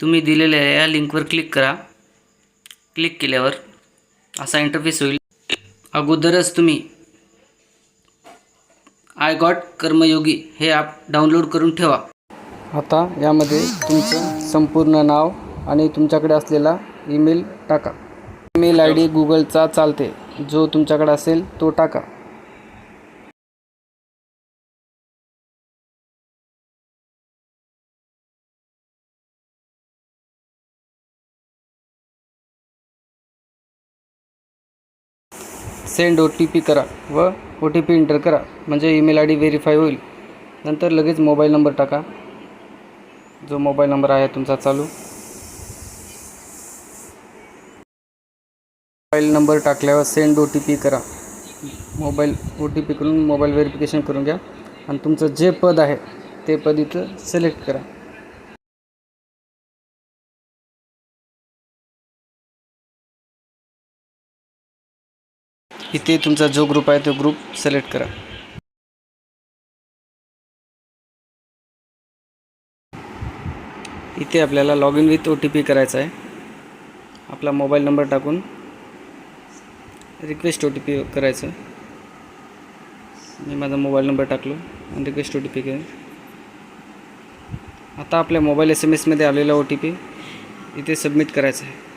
तुम्ही दिलेल्या या लिंकवर क्लिक करा. क्लिक केल्यावर असा इंटरफेस होईल. अगोदरच तुम्ही आय गॉट कर्मयोगी हे ॲप डाउनलोड करून ठेवा. आता यामध्ये तुमचं संपूर्ण नाव आणि तुमच्याकडे असलेला ईमेल टाका. ईमेल आय डी गुगलचा चालते. जो तुमच्याकडे असेल तो टाका. सेंड ओ टी पी करा व ओ टी पी एंटर करा. म्हणजे ईमेल आय डी व्हेरीफाय होईल. नंतर लगेच मोबाईल नंबर टाका. जो मोबाईल नंबर आहे तुमचा चालू. मोबाईल नंबर टाकल्यावर सेंड ओ टी पी करा. मोबाईल ओ टी पी करून मोबाईल व्हेरिफिकेशन करून घ्या. आणि तुमचं जे पद आहे ते पद इथं सिलेक्ट करा. इथे तुमचा जो ग्रुप आहे तो ग्रुप सिलेक्ट करा. इथे आपल्याला log in with O T P करायचा आहे. आपला मोबाईल नंबर टाकून रिक्वेस्ट ओ टी पी करायचं. मी माझा मोबाईल नंबर टाकलो आणि रिक्वेस्ट ओ टी पी केलं. आता आपल्या मोबाईल एस एम एसमध्ये आलेला ओ टी पी इथे सबमिट करायचा आहे.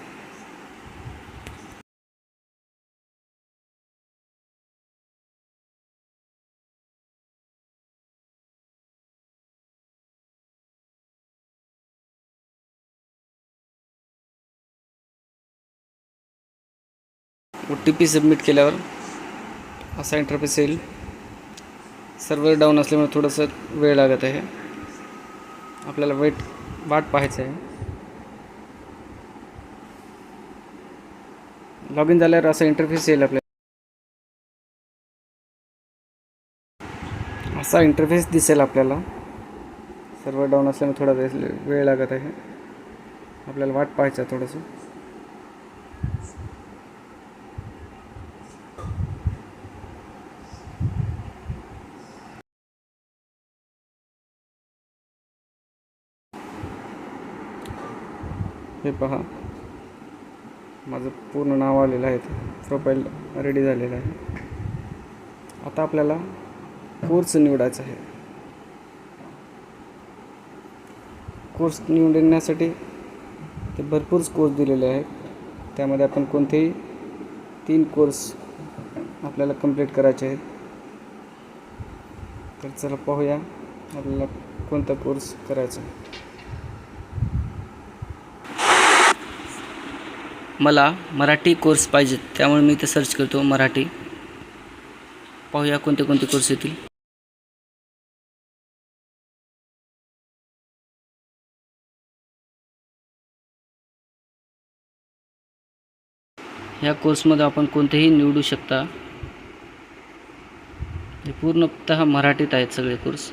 ओ टी पी सबमिट केल्यावर असा इंटरफेस येईल. सर्व्हर डाऊन असल्यामुळे थोडंसं वेळ लागत आहे. आपल्याला वेट वाट पाहायचं आहे. लॉग इन झाल्यावर असा इंटरफेस येईल आपल्याला. असा इंटरफेस दिसेल आपल्याला. सर्व्हर डाऊन असल्यामुळे थोडा वेळ वेळ लागत आहे. आपल्याला वाट पाहायचं आहे थोडंसं. हे पहा. माझं पूर्ण नाव आलेलं आहे प्रोफाईल रेडी झालेलं आहे. आता आपल्याला कोर्स निवडायचा आहे. कोर्स निवडण्यासाठी ते भरपूर कोर्स दिलेले आहेत. त्यामध्ये आपण कोणतेही तीन कोर्स आपल्याला कंप्लीट करायचे आहेत. तर चला पाहूया आपल्याला कोणता कोर्स करायचा मला मराठी कोर्स पाहिजेत. त्यामुळे मी इथे सर्च करतो मराठी. पाहूया कोणते कोणते कोर्स येतील. ह्या कोर्समध्ये आपण कोणतेही निवडू शकता. हे पूर्णतः मराठीत आहेत सगळे कोर्स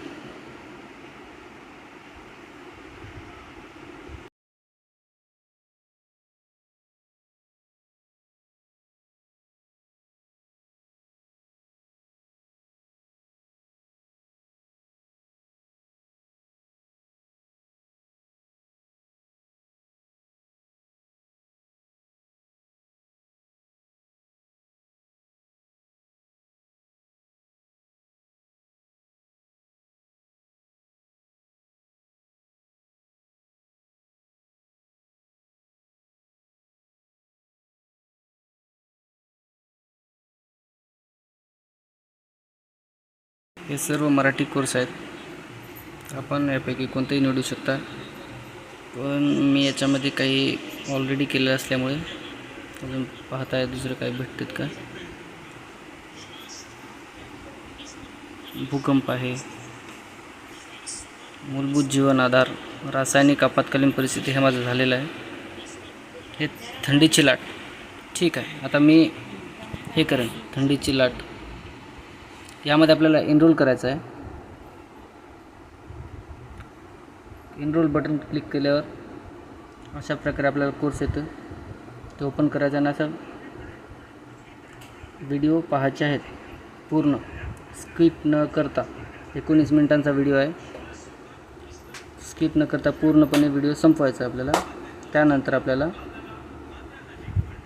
हे सर्व मराठी कोर्स आहेत. आपण यापैकी कोणतंही निवडू शकता. पण मी याच्यामध्ये काही ऑलरेडी केलं असल्यामुळे अजून पाहताय दुसरं काही भेटतात का? भूकंप आहे. मूलभूत जीवन आधार रासायनिक आपत्कालीन परिस्थिती हे माझं झालेलं आहे. हे थंडीची लाट. ठीक आहे. आता मी हे करेन. थंडीची लाट. यामध्ये आपल्याला एनरोल करायचं आहे एनरोल बटन क्लिक केल्यावर अशा प्रकारे आपल्याला कोर्स येतो ते ओपन करायचा आणि असं व्हिडिओ पाहायचे आहेत. पूर्ण. स्किप न करता. एकोणीस मिनिटांचा व्हिडिओ आहे. स्किप न करता पूर्णपणे व्हिडिओ संपवायचा आहे आपल्याला. त्यानंतर आपल्याला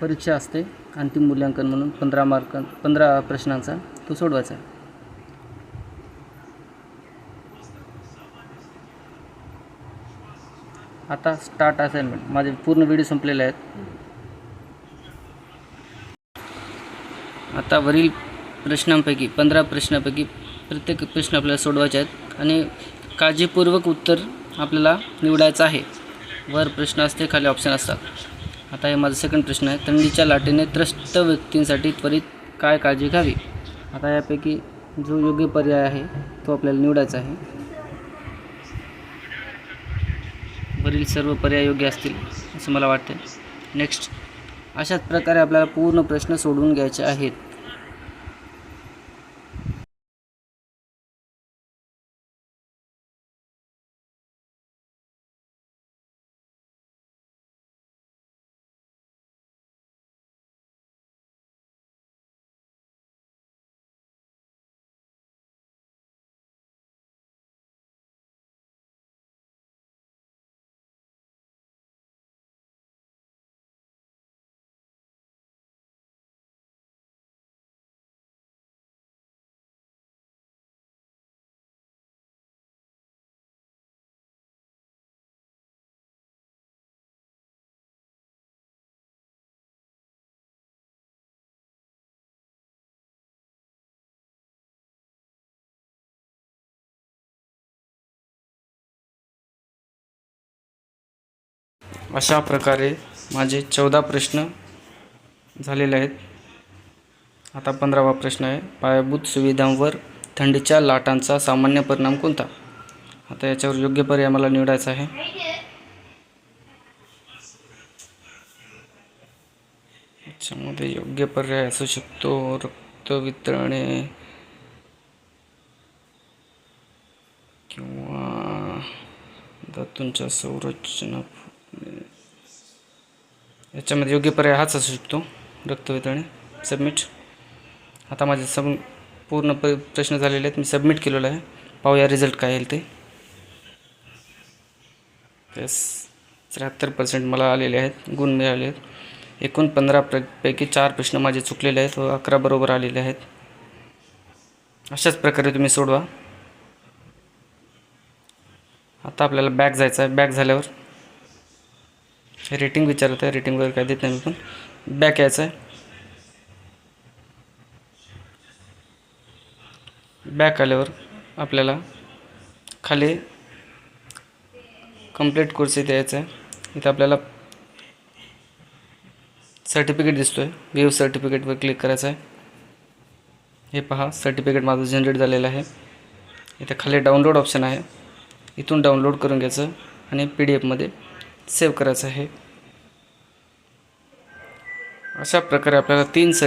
परीक्षा असते. अंतिम मूल्यांकन म्हणून पंधरा मार्क पंधरा प्रश्नांचा तो सोडवायचा आहे. आता स्टार्ट असाइनमेंट माझे पूर्ण व्हिडिओ संपलेले आहेत. आता वरील प्रश्नांपैकी पंधरा प्रश्नापैकी प्रत्येक प्रश्न आपल्याला सोडवायचे आहेत. आणि काळजीपूर्वक उत्तर आपल्याला निवडायचं आहे. वर प्रश्न असते खाली ऑप्शन असतात. आता हे माझा सेकंड प्रश्न आहे. थंडीच्या लाटेने त्रस्त व्यक्तींसाठी त्वरित काय काळजी घ्यावी? आता यापैकी जो योग्य पर्याय आहे तो आपल्याला निवडायचा आहे. वरील सर्व पर्याय योग्य असतील असं मला वाटते नेक्स्ट अशाच प्रकारे आपल्याला पूर्ण प्रश्न सोडवून घ्यायचे आहेत. अशा प्रकारे माझे चौदा प्रश्न झालेले आहेत. आता पंधरावा प्रश्न आहे. पायाभूत सुविधांवर थंडीच्या लाटांचा सामान्य परिणाम कोणता? आता याच्यावर योग्य पर्याय मला निवडायचा आहे. याच्यामध्ये योग्य पर्याय असू शकतो. रक्त वितरणे किंवा धातूंच्या संरचना याच्यामध्ये योग्य पर्याय हाच असू शकतो रक्तवितरणे सबमिट आता माझे सम पूर्ण प प्रश्न झालेले आहेत. मी सबमिट केलेलं आहे. पाहूया रिझल्ट काय येईल ते. येस त्र्याहत्तर पर्सेंट मला आलेले आहेत. गुण मिळाले आहेत. एकूण पंधरा प्र पैकी चार प्रश्न माझे चुकलेले आहेत व अकरा बरोबर आलेले आहेत. अशाच प्रकारे तुम्ही सोडवा. आता आपल्याला बॅग जायचं आहे. बॅग झाल्यावर रेटिंग विचारत आहे रेटिंग वगैरे काय देत नाही मी पण. बॅक यायचं आहे बॅक आल्यावर आपल्याला खाली कंप्लीट कोर्स इथे यायचा आहे इथं आपल्याला सर्टिफिकेट दिसतो आहे व्ह्यू सर्टिफिकेटवर क्लिक करायचं आहे हे पहा सर्टिफिकेट माझं जनरेट झालेलं आहे. इथे खाली डाउनलोड ऑप्शन आहे. इथून डाउनलोड करून घ्यायचं आणि पी डी एफमध्ये सेव्ह करायचं आहे. अशा प्रकारे आपल्याला तीन सर्ट